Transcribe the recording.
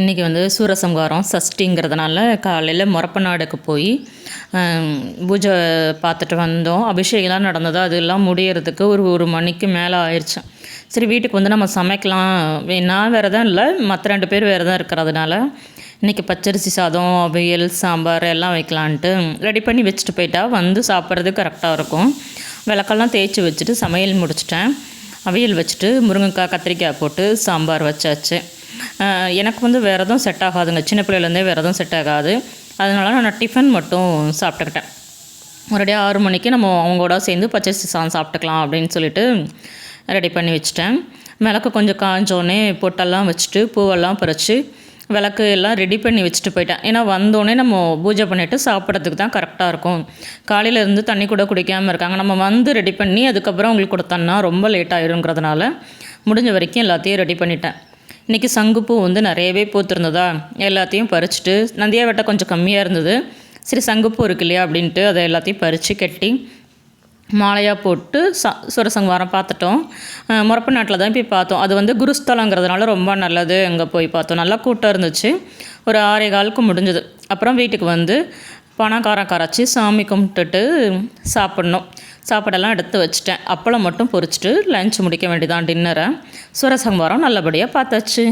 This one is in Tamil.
இன்றைக்கி வந்து சூரசங்காரம் சஷ்டிங்கிறதுனால காலையில் முறப்பநாடுக்கு போய் பூஜை பார்த்துட்டு வந்தோம். அபிஷேகம்லாம் நடந்தது. அதெல்லாம் முடியறதுக்கு ஒரு ஒரு மணிக்கு மேலே ஆயிடுச்சு சரி வீட்டுக்கு வந்து நம்ம சமைக்கலாம். நான் தான் இல்லை. மற்ற ரெண்டு பேர் விரதம் இருக்கிறதுனால இன்றைக்கி பச்சரிசி சாதம் அவியல் சாம்பார் எல்லாம் வைக்கலான்ட்டு ரெடி பண்ணி வச்சுட்டு போயிட்டா. வந்து சாப்பிட்றது கரெக்டாக இருக்கும். விளக்கெல்லாம் தேய்ச்சி வச்சுட்டு சமையல் முடிச்சிட்டேன். அவியல் வச்சுட்டு முருங்கைக்காய் கத்திரிக்காய் போட்டு சாம்பார் வச்சாச்சு. எனக்கு வந்து வேறு எதுவும் செட் ஆகாதுங்க. சின்ன பிள்ளையிலேருந்தே வேறு எதுவும் செட் ஆகாது. அதனால நான் டிஃபன் மட்டும் சாப்பிட்டுக்கிட்டேன். ஒரேடியாக ஆறு மணிக்கு நம்ம அவங்களோட சேர்ந்து பச்சரிசி சாதம் சாப்பிட்டுக்கலாம் அப்படின்னு சொல்லிட்டு ரெடி பண்ணி வச்சுட்டேன். விளக்கு கொஞ்சம் காஞ்சோடனே பொட்டெல்லாம் வச்சுட்டு பூவெல்லாம் பறித்து விளக்கு எல்லாம் ரெடி பண்ணி வச்சுட்டு போயிட்டேன். ஏன்னா வந்தோடனே நம்ம பூஜை பண்ணிவிட்டு சாப்பிட்றதுக்கு தான் கரெக்டாக இருக்கும். காலையிலேருந்து தண்ணி கூட குடிக்காமல் இருக்காங்க. நம்ம வந்து ரெடி பண்ணி அதுக்கப்புறம் அவங்களுக்கு கொடுத்தோன்னா ரொம்ப லேட் ஆயிருங்கிறதுனால முடிஞ்ச வரைக்கும் எல்லாத்தையும் ரெடி பண்ணிட்டேன். இன்றைக்கி சங்குப்பூ வந்து நிறையவே பூத்திருந்ததா? எல்லாத்தையும் பறிச்சுட்டு நந்தியா வெட்ட கொஞ்சம் கம்மியாக இருந்தது. சரி சங்குப்பூ இருக்கு இல்லையா அப்படின்ட்டு அதை எல்லாத்தையும் பறித்து கட்டி மாலையாக போட்டு ச சுரசங்காரம் பார்த்துட்டோம். முறப்பு நாட்டில் தான் போய் பார்த்தோம். அது வந்து குருஸ்தலங்கிறதுனால ரொம்ப நல்லது. அங்கே போய் பார்த்தோம். நல்லா கூட்டம் இருந்துச்சு. ஒரு ஆறே காலுக்கு முடிஞ்சது. அப்புறம் வீட்டுக்கு வந்து பணக்காரம் கரைச்சி சாமி கும்பிட்டுட்டு சாப்பிட்ணும். சாப்பாடெல்லாம் எடுத்து வச்சுட்டேன். அப்பளம் மட்டும் பொரிச்சிட்டு லஞ்ச் முடிக்க வேண்டியதான் டின்னரை சுரசம்பாரம் நல்லபடியாக பார்த்தாச்சு.